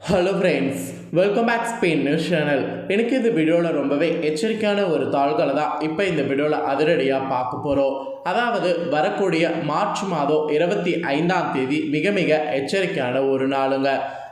Hello friends welcome back Spain news channel எனக்கு இந்த வீடியோவில் ரொம்பவே எச்சரிக்கையான ஒரு தாள்களை தான் இப்போ இந்த வீடியோவில் அதிரடியாக பார்க்க போகிறோம் அதாவது வரக்கூடிய மார்ச் மாதம் இருபத்தி ஐந்தாம் தேதி மிக மிக எச்சரிக்கையான ஒரு நாளுங்க.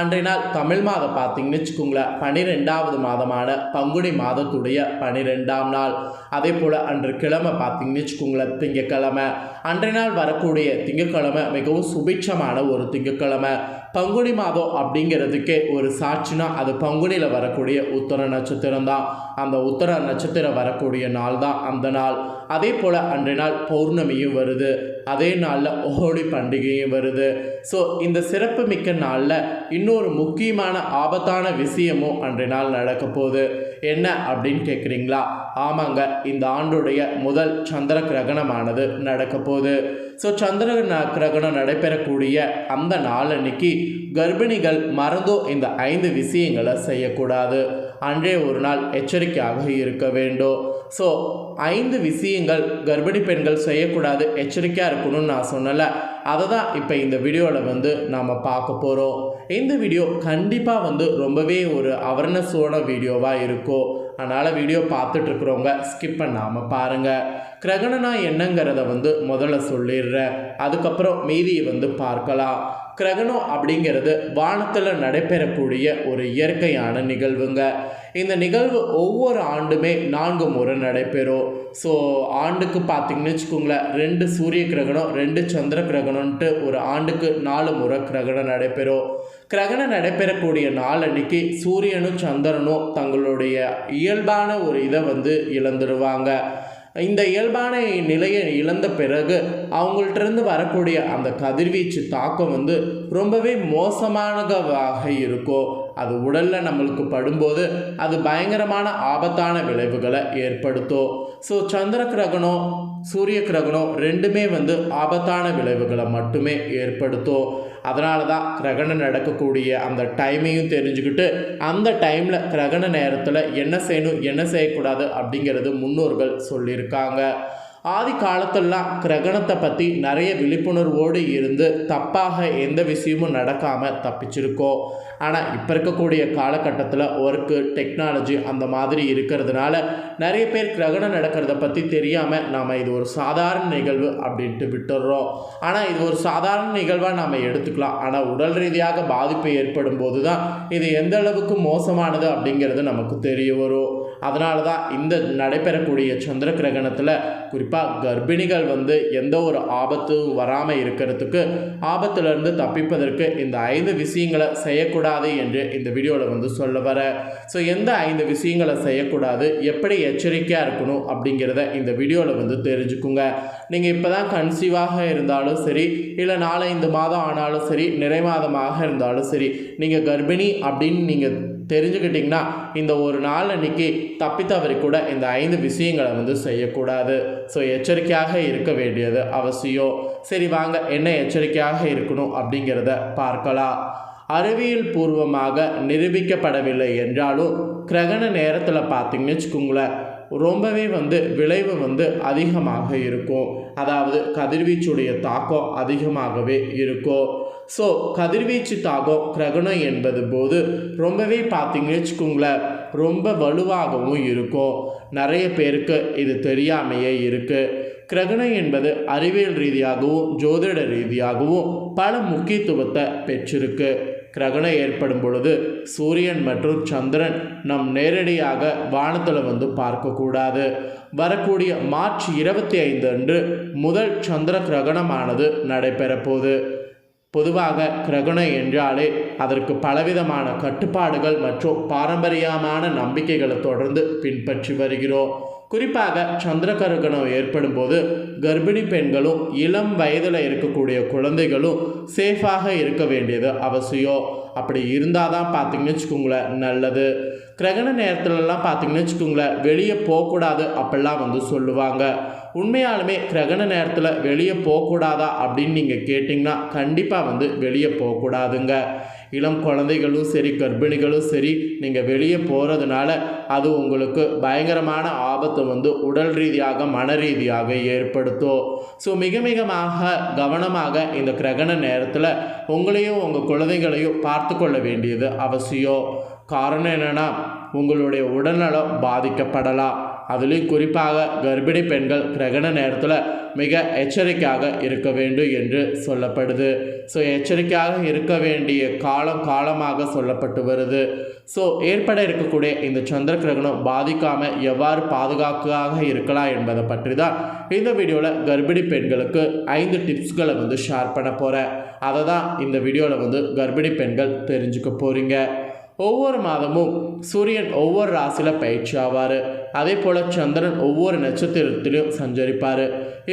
அன்றைய நாள் தமிழ் மாதம் பார்த்தீங்கன்னு வச்சுக்கோங்களேன் பனிரெண்டாவது மாதமான பங்குனி மாதத்துடைய பனிரெண்டாம் நாள். அதே போல் அன்று கிழமை பார்த்தீங்கன்னு வச்சுக்கோங்களேன் திங்கக்கிழமை. அன்றைய நாள் வரக்கூடிய திங்கக்கிழமை மிகவும் சுபிட்சமான ஒரு திங்கக்கிழமை. பங்குனி மாதம் அப்படிங்கிறதுக்கே ஒரு சாட்சினா அது பங்குனியில் வரக்கூடிய உத்தர நட்சத்திரம் தான். அந்த உத்தர நட்சத்திரம் வரக்கூடிய நாள் தான் அந்த நாள். அதே போல் அன்றைய நாள் பௌர்ணமியும் வருது. அதே நாளில் ஹோலி பண்டிகையும் வருது. ஸோ இந்த சிறப்பு மிக்க நாளில் இன்னொரு முக்கியமான ஆபத்தான விஷயமும் அன்றைய நாள் நடக்க போகுது. என்ன அப்படின்னு கேட்குறீங்களா ஆமாங்க இந்த ஆண்டுடைய முதல் சந்திர கிரகணமானது நடக்க போகுது. ஸோ சந்திர கிரகணம் நடைபெறக்கூடிய அந்த நாளன்னைக்கு கர்ப்பிணிகள் மறந்தோ இந்த ஐந்து விஷயங்களை செய்யக்கூடாது. அன்றே ஒரு நாள் எச்சரிக்கையாக இருக்க வேண்டும். ஸோ ஐந்து விஷயங்கள் கர்ப்பிணி பெண்கள் செய்யக்கூடாது எச்சரிக்கையாக இருக்கணும்னு நான் சொன்னலை. அதை தான் இப்போ இந்த வீடியோவில் வந்து நாம் பார்க்க போகிறோம் இந்த வீடியோ கண்டிப்பாக வந்து ரொம்பவே ஒரு அவர்னஸோட வீடியோவாக இருக்கும் அதனால் வீடியோ பார்த்துட்ருக்குறவங்க ஸ்கிப் பண்ணாமல் பாருங்கள் கிரகணனா என்னங்கிறத வந்து முதல்ல சொல்லிடுறேன். அதுக்கப்புறம் மீதியை வந்து பார்க்கலாம். கிரகணம் அப்படிங்கிறது வானத்தில் நடைபெறக்கூடிய ஒரு இயற்கையான நிகழ்வுங்க. இந்த நிகழ்வு ஒவ்வொரு ஆண்டுமே நான்கு முறை நடைபெறும். ஸோ ஆண்டுக்கு பார்த்தீங்கன்னு வச்சுக்கோங்களேன் ரெண்டு சூரிய கிரகணம் ரெண்டு சந்திர கிரகணம்ன்ட்டு ஒரு ஆண்டுக்கு நாலு முறை கிரகணம் நடைபெறும். கிரகணம் நடைபெறக்கூடிய நாள் அன்னைக்கு சூரியனும் சந்திரனும் தங்களுடைய இயல்பான ஒரு இதை வந்து இழந்துடுவாங்க இந்த இயல்பான நிலையை இழந்த பிறகு அவங்கள்ட்ட வரக்கூடிய அந்த கதிர்வீச்சு தாக்கம் வந்து ரொம்பவே மோசமானதாக இருக்கும். அது உடலில் நம்மளுக்கு படும்போது அது பயங்கரமான ஆபத்தான விளைவுகளை ஏற்படுத்தும். ஸோ சந்திர கிரகணம் சூரிய கிரகணம் ரெண்டுமே வந்து ஆபத்தான விளைவுகளை மட்டுமே ஏற்படுத்தும். அதனால தான் கிரகணம் நடக்கக்கூடிய அந்த டைமையும் தெரிஞ்சுக்கிட்டு அந்த டைமில் கிரகண நேரத்தில் என்ன செய்யணும் என்ன செய்யக்கூடாது அப்படிங்கிறது முன்னோர்கள் சொல்லியிருக்காங்க. ஆதி காலத்திலலாம் கிரகணத்தை பற்றி நிறைய விழிப்புணர்வோடு இருந்து தப்பாக எந்த விஷயமும் நடக்காமல் தப்பிச்சிருக்கோம் ஆனால் இப்போ இருக்கக்கூடிய காலகட்டத்தில் ஒர்க்கு டெக்னாலஜி அந்த மாதிரி இருக்கிறதுனால நிறைய பேர் கிரகணம் நடக்கிறத பற்றி தெரியாமல் நாம் இது ஒரு சாதாரண நிகழ்வு அப்படின்ட்டு விட்டுடுறோம் ஆனால் இது ஒரு சாதாரண நிகழ்வாக நாம் எடுத்துக்கலாம். ஆனால் உடல் ரீதியாக பாதிப்பு ஏற்படும் போது தான் இது எந்த அளவுக்கு மோசமானது அப்படிங்கிறது நமக்கு தெரிய வரும். அதனால தான் இந்த நடைபெறக்கூடிய சந்திர கிரகணத்தில் குறிப்பாக கர்ப்பிணிகள் வந்து எந்த ஒரு ஆபத்தும் வராமல் இருக்கிறதுக்கு ஆபத்திலிருந்து தப்பிப்பதற்கு இந்த ஐந்து விஷயங்களை செய்யக்கூடாது என்று இந்த வீடியோவில் வந்து சொல்ல வர. ஸோ எந்த ஐந்து விஷயங்களை செய்யக்கூடாது எப்படி எச்சரிக்கையாக இருக்கணும் அப்படிங்கிறத இந்த வீடியோவில் வந்து தெரிஞ்சுக்குங்க. நீங்கள் இப்போ தான் கன்சீவாக இருந்தாலும் சரி இல்லை நாலஞ்சு மாதம் ஆனாலும் சரி நிறை மாதமாக இருந்தாலும் சரி நீங்கள் கர்ப்பிணி அப்படின்னு நீங்கள் தெரிஞ்சுக்கிட்டிங்கன்னா இந்த ஒரு நாள் அன்னைக்கு தப்பித்தவரை கூட இந்த ஐந்து விஷயங்களை வந்து செய்யக்கூடாது. ஸோ எச்சரிக்கையாக இருக்க வேண்டியது அவசியம். சரி வாங்க என்ன எச்சரிக்கையாக இருக்கணும் அப்படிங்கிறத பார்க்கலாம். அறிவியல் பூர்வமாக நிரூபிக்கப்படவில்லை என்றாலும் கிரகண நேரத்தில் பார்த்தீங்கன்னு வச்சுக்கோங்களேன் ரொம்பவே வந்து விளைவு வந்து அதிகமாக இருக்கும். அதாவது கதிர்வீச்சுடைய தாக்கம் அதிகமாகவே இருக்கும். ஸோ கதிர்வீச்சு தாக்கம் கிரகணம் என்பது போது ரொம்பவே பார்த்தீங்கன்னு வச்சுக்கோங்களேன் ரொம்ப வலுவாகவும் இருக்கும். நிறைய பேருக்கு இது தெரியாமையே இருக்குது கிரகணம் என்பது அறிவியல் ரீதியாகவும் ஜோதிட ரீதியாகவும் பல முக்கியத்துவத்தை பெற்றிருக்கு. கிரகணம் ஏற்படும் பொழுது சூரியன் மற்றும் சந்திரன் நம் நேரடியாக வானத்தில் வந்து பார்க்கக்கூடாது. வரக்கூடிய மார்ச் இருபத்தி ஐந்து அன்று முதல் சந்திர கிரகணமானது நடைபெறப்போகுது. பொதுவாக கிரகணம் என்றாலே அதற்கு பலவிதமான கட்டுப்பாடுகள் மற்றும் பாரம்பரியமான நம்பிக்கைகளை தொடர்ந்து பின்பற்றி வருகிறோம். குறிப்பாக சந்திர கிரகணம் ஏற்படும் போது கர்ப்பிணி பெண்களும் இளம் வயதில் இருக்கக்கூடிய குழந்தைகளும் சேஃபாக இருக்க வேண்டியது அவசியம். அப்படி இருந்தால் தான் பார்த்தீங்கன்னு வச்சுக்கோங்களேன் நல்லது. கிரகண நேரத்துலலாம் பார்த்தீங்கன்னு வச்சுக்கோங்களேன் வெளியே போகக்கூடாது அப்படிலாம் வந்து சொல்லுவாங்க. உண்மையாலுமே கிரகண நேரத்தில் வெளியே போகக்கூடாதா அப்படின்னு நீங்கள் கேட்டிங்கன்னா கண்டிப்பாக வந்து வெளியே போகக்கூடாதுங்க இளம் குழந்தைகளும் சரி கர்ப்பிணிகளும் சரி நீங்கள் வெளியே போகிறதுனால அது உங்களுக்கு பயங்கரமான ஆபத்தை வந்து உடல் ரீதியாக மன ரீதியாக ஏற்படுத்தும். ஸோ மிக மிகமாக கவனமாக இந்த கிரகண நேரத்தில் உங்களையும் உங்கள் குழந்தைகளையும் பார்த்து கொள்ள வேண்டியது அவசியம். காரணம் என்னென்னா உங்களுடைய உடல்நலம் பாதிக்கப்படலாம். அதுலேயும் குறிப்பாக கர்ப்பிணி பெண்கள் கிரகண நேரத்தில் மிக எச்சரிக்கையாக இருக்க வேண்டும் என்று சொல்லப்படுது. ஸோ எச்சரிக்கையாக இருக்க வேண்டிய காலம் காலமாக சொல்லப்பட்டு வருது. ஸோ ஏற்பட இருக்கக்கூடிய இந்த சந்திர கிரகணம் பாதிக்காமல் எவ்வாறு பாதுகாக்காக இருக்கலாம் என்பதை பற்றி தான் இந்த வீடியோவில் கர்ப்பிணி பெண்களுக்கு ஐந்து டிப்ஸ்களை வந்து ஷேர் பண்ண போகிறேன் அதை தான் இந்த வீடியோவில் வந்து கர்ப்பிணி பெண்கள் தெரிஞ்சுக்க போகிறீங்க ஒவ்வொரு மாதமும் சூரியன் ஒவ்வொரு ராசியில் பயிற்சி ஆவார். அதே போல் சந்திரன் ஒவ்வொரு நட்சத்திரத்திலும் சஞ்சரிப்பார்.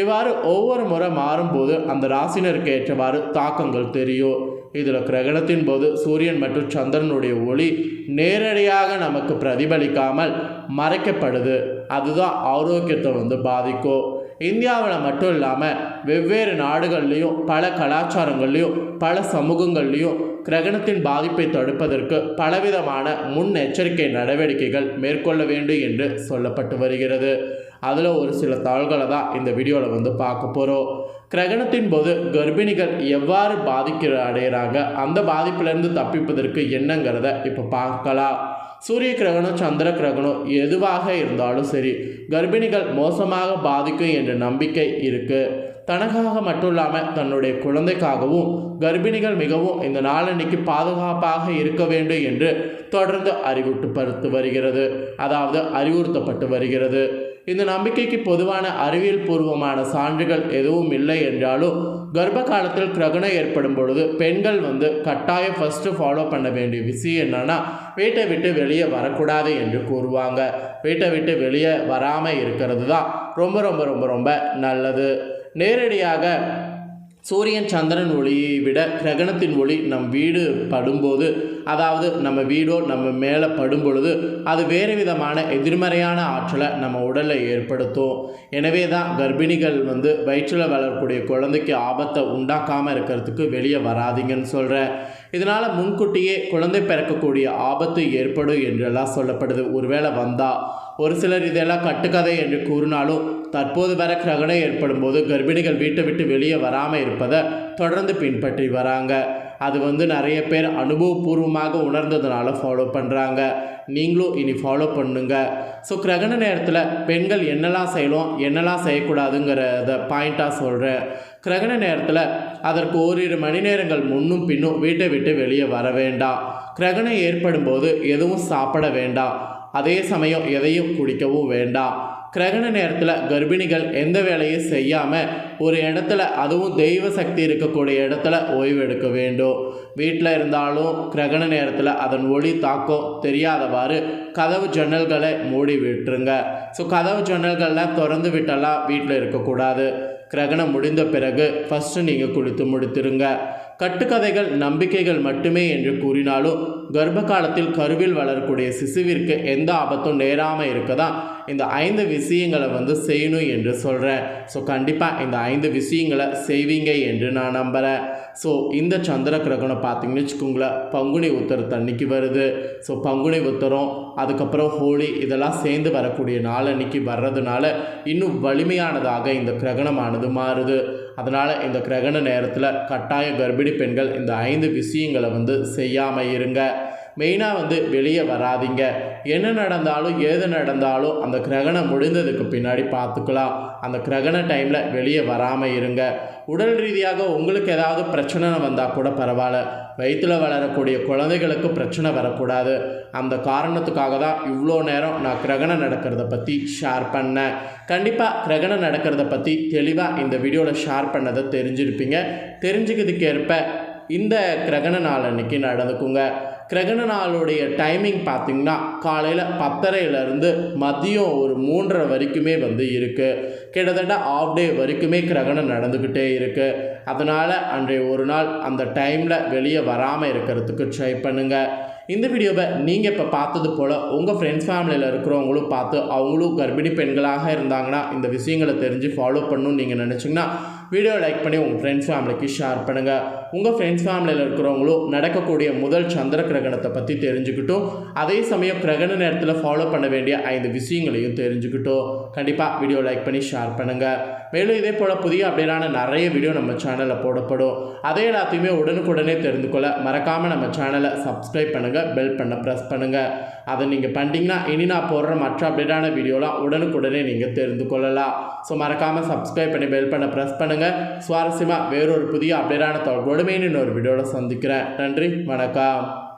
இவ்வாறு ஒவ்வொரு முறை மாறும்போது அந்த ராசினருக்கு ஏற்றவாறு தாக்கங்கள் தெரியும். இதில் கிரகணத்தின் போது சூரியன் மற்றும் சந்திரனுடைய ஒளி நேரடியாக நமக்கு பிரதிபலிக்காமல் மறைக்கப்படுது. அதுதான் ஆரோக்கியத்தை வந்து பாதிக்கும். இந்தியாவில் மட்டும் இல்லாமல் வெவ்வேறு நாடுகள்லேயும் பல கலாச்சாரங்கள்லேயும் பல சமூகங்கள்லேயும் கிரகணத்தின் பாதிப்பை தடுப்பதற்கு பலவிதமான முன்னெச்சரிக்கை நடவடிக்கைகள் மேற்கொள்ள வேண்டும் என்று சொல்லப்பட்டு வருகிறது. அதில் ஒரு சில தாள்களை தான் இந்த வீடியோவில் வந்து பார்க்க போகிறோம் கிரகணத்தின் போது கர்ப்பிணிகள் எவ்வாறு பாதிக்கிற அடைகிறாங்க அந்த பாதிப்பிலிருந்து தப்பிப்பதற்கு என்னங்கிறத இப்போ பார்க்கலாம். சூரிய கிரகணம் சந்திர கிரகணம் எதுவாக இருந்தாலும் சரி கர்ப்பிணிகள் மோசமாக பாதிக்கும் என்ற நம்பிக்கை இருக்குது தனக்காக மட்டும் இல்லாமல் தன்னுடைய குழந்தைக்காகவும் கர்ப்பிணிகள் மிகவும் இந்த நாளன்னைக்கு பாதுகாப்பாக இருக்க வேண்டும் என்று தொடர்ந்து அறிவுறுத்தப்பட்டு வருகிறது. அதாவது அறிவுறுத்தப்பட்டு வருகிறது. இந்த நம்பிக்கைக்கு பொதுவான அறிவியல் பூர்வமான சான்றுகள் எதுவும் இல்லை என்றாலும் கர்ப்ப காலத்தில் கிரகணம் ஏற்படும் பொழுது பெண்கள் வந்து கட்டாயம் ஃபஸ்ட்டு ஃபாலோ பண்ண வேண்டிய விஷயம் என்னன்னா வீட்டை விட்டு வெளியே வரக்கூடாது என்று கூறுவாங்க. வீட்டை விட்டு வெளியே வராமல் இருக்கிறது தான் ரொம்ப ரொம்ப ரொம்ப ரொம்ப நல்லது. நேரடியாக சூரியன் சந்திரன் ஒளியை விட கிரகணத்தின் ஒளி நம் வீடு படும்போது அதாவது நம்ம வீடோ நம்ம மேலே படும் பொழுது அது வேறு விதமான எதிர்மறையான ஆற்றலை நம்ம உடலில் ஏற்படுத்தும். எனவே தான் கர்ப்பிணிகள் வந்து வயிற்றில் வளரக்கூடிய குழந்தைக்கு ஆபத்தை உண்டாக்காமல் இருக்கிறதுக்கு வெளியே வராதீங்கன்னு சொல்கிறேன் இதனால் முன்கூட்டியே குழந்தை பிறக்கக்கூடிய ஆபத்து ஏற்படும் என்றெல்லாம் சொல்லப்படுது. ஒருவேளை வந்தால் ஒரு சிலர் இதெல்லாம் கட்டுக்கதை என்று கூறினாலும் தற்போது வர கிரகணம் ஏற்படும் போது கர்ப்பிணிகள் வீட்டை விட்டு வெளியே வராமல் இருப்பதை தொடர்ந்து பின்பற்றி வராங்க. அது வந்து நிறைய பேர் அனுபவபூர்வமாக உணர்ந்ததுனால ஃபாலோ பண்ணுறாங்க நீங்களும் இனி ஃபாலோ பண்ணுங்க. ஸோ கிரகண நேரத்தில் பெண்கள் என்னெல்லாம் செய்யலாம் என்னெல்லாம் செய்யக்கூடாதுங்கிறத பாயிண்ட்டாக சொல்கிறேன் கிரகண நேரத்தில் அதற்கு ஓரிரு மணி நேரங்கள் முன்னும் பின்னும் வீட்டை விட்டு வெளியே வர வேண்டாம். கிரகணம் ஏற்படும் போது எதுவும் சாப்பிட வேண்டாம். அதே சமயம் எதையும் குடிக்கவும் வேண்டாம். கிரகண நேரத்தில் கர்ப்பிணிகள் எந்த வேலையும் செய்யாமல் ஒரு இடத்துல அதுவும் தெய்வ சக்தி இருக்கக்கூடிய இடத்துல ஓய்வு எடுக்க வேண்டும். வீட்டில் இருந்தாலும் கிரகண நேரத்தில் அதன் ஒளி தாக்கம் தெரியாதவாறு கதவு ஜன்னல்களை மூடி விட்டுருங்க. ஸோ கதவு ஜன்னல்கள்லாம் திறந்து விட்டெல்லாம் வீட்டில் இருக்கக்கூடாது. கிரகணம் முடிந்த பிறகு ஃபஸ்ட்டு நீங்கள் குளித்து முடித்திருங்க. கட்டுக்கதைகள் நம்பிக்கைகள் மட்டுமே என்று கூறினாலும் கர்ப்ப காலத்தில் கருவில் வளரக்கூடிய சிசுவிற்கு எந்த ஆபத்தும் நேராமல் இருக்க தான் இந்த ஐந்து விஷயங்களை வந்து செய்யணும் என்று சொல்கிறேன் ஸோ கண்டிப்பாக இந்த ஐந்து விஷயங்களை செய்வீங்க என்று நான் நம்புகிறேன் ஸோ இந்த சந்திர கிரகணம் பார்த்தீங்கன்னு வச்சுக்கோங்களேன் பங்குனி உத்தரத்தை அன்னைக்கு வருது. ஸோ பங்குனி உத்தரம் அதுக்கப்புறம் ஹோலி இதெல்லாம் சேர்ந்து வரக்கூடிய நாள் அன்னைக்கு வர்றதுனால இன்னும் வலிமையானதாக இந்த கிரகணமானது மாறுது. அதனால் இந்த கிரகண நேரத்தில் கட்டாய கர்ப்பிணி பெண்கள் இந்த ஐந்து விஷயங்களை வந்து செய்யாமல் இருங்க. மெயினாக வந்து வெளியே வராதீங்க. என்ன நடந்தாலும் ஏது நடந்தாலும் அந்த கிரகணம் முடிந்ததுக்கு பின்னாடி பார்த்துக்கலாம். அந்த கிரகண டைமில் வெளியே வராமல் இருங்க. உடல் ரீதியாக உங்களுக்கு ஏதாவது பிரச்சனை வந்தால் கூட பரவாயில்ல. வயிற்றில் வளரக்கூடிய குழந்தைகளுக்கு பிரச்சனை வரக்கூடாது. அந்த காரணத்துக்காக தான் இவ்வளோ நேரம் நான் கிரகணம் நடக்கிறத பற்றி ஷேர் பண்ணேன். கண்டிப்பாக கிரகணம் நடக்கிறத பற்றி தெளிவாக இந்த வீடியோவில் ஷேர் பண்ணதை தெரிஞ்சிருப்பீங்க. தெரிஞ்சுக்கிறதுக்கேற்ப இந்த கிரகண நாள் அன்னைக்கு நடந்துக்குங்க. கிரகண நாளுடைய டைமிங் பார்த்திங்கன்னா காலையில் பத்தரையிலேருந்து மதியம் ஒரு மூன்றரை வரைக்குமே வந்து இருக்குது கிட்டத்தட்ட ஆஃப் டே வரைக்குமே கிரகணம் நடந்துக்கிட்டே இருக்குது அதனால் அன்றைய ஒரு நாள் அந்த டைமில் வெளியே வராமல் இருக்கிறதுக்கு ட்ரை பண்ணுங்கள் இந்த வீடியோவை நீங்கள் இப்போ பார்த்தது போல் உங்கள் ஃப்ரெண்ட்ஸ் ஃபேமிலியில் இருக்கிறவங்களும் பார்த்து அவங்களும் கர்ப்பிணி பெண்களாக இருந்தாங்கன்னா இந்த விஷயங்களை தெரிஞ்சு ஃபாலோ பண்ணணும்னு நீங்கள் நினச்சிங்கன்னா வீடியோ லைக் பண்ணி உங்கள் ஃப்ரெண்ட்ஸ் ஃபேமிலிக்கு ஷேர் பண்ணுங்கள் உங்கள் ஃப்ரெண்ட்ஸ் ஃபேமிலியில் இருக்கிறவங்களும் நடக்கக்கூடிய முதல் சந்திர கிரகணத்தை பற்றி தெரிஞ்சுக்கிட்டும் அதே சமயம் கிரகண நேரத்தில் ஃபாலோ பண்ண வேண்டிய ஐந்து விஷயங்களையும் தெரிஞ்சுக்கிட்டோம். கண்டிப்பாக வீடியோ லைக் பண்ணி ஷேர் பண்ணுங்கள் மேலும் இதே போல் புதிய அப்டேட்டான நிறைய வீடியோ நம்ம சேனலில் போடப்படும். அதே எல்லாத்தையுமே உடனுக்குடனே தெரிந்து கொள்ள மறக்காமல் நம்ம சேனலை சப்ஸ்கிரைப் பண்ணுங்கள் பெல் பண்ண ப்ரெஸ் பண்ணுங்கள் அதை நீங்கள் பண்ணிட்டீங்கன்னா இனி நான் போடுற மற்ற அப்டேட்டான வீடியோலாம் உடனுக்குடனே நீங்கள் தெரிந்து கொள்ளலாம். ஸோ மறக்காமல் சப்ஸ்கிரைப் பண்ணி பெல் பண்ண ப்ரெஸ் பண்ணுங்கள் சுவாரஸ்யமாக வேறொரு புதிய அப்டேட்டான தொடர்போடு இன்னொரு வீடியோவில் சந்திக்கிறேன். நன்றி வணக்கம்.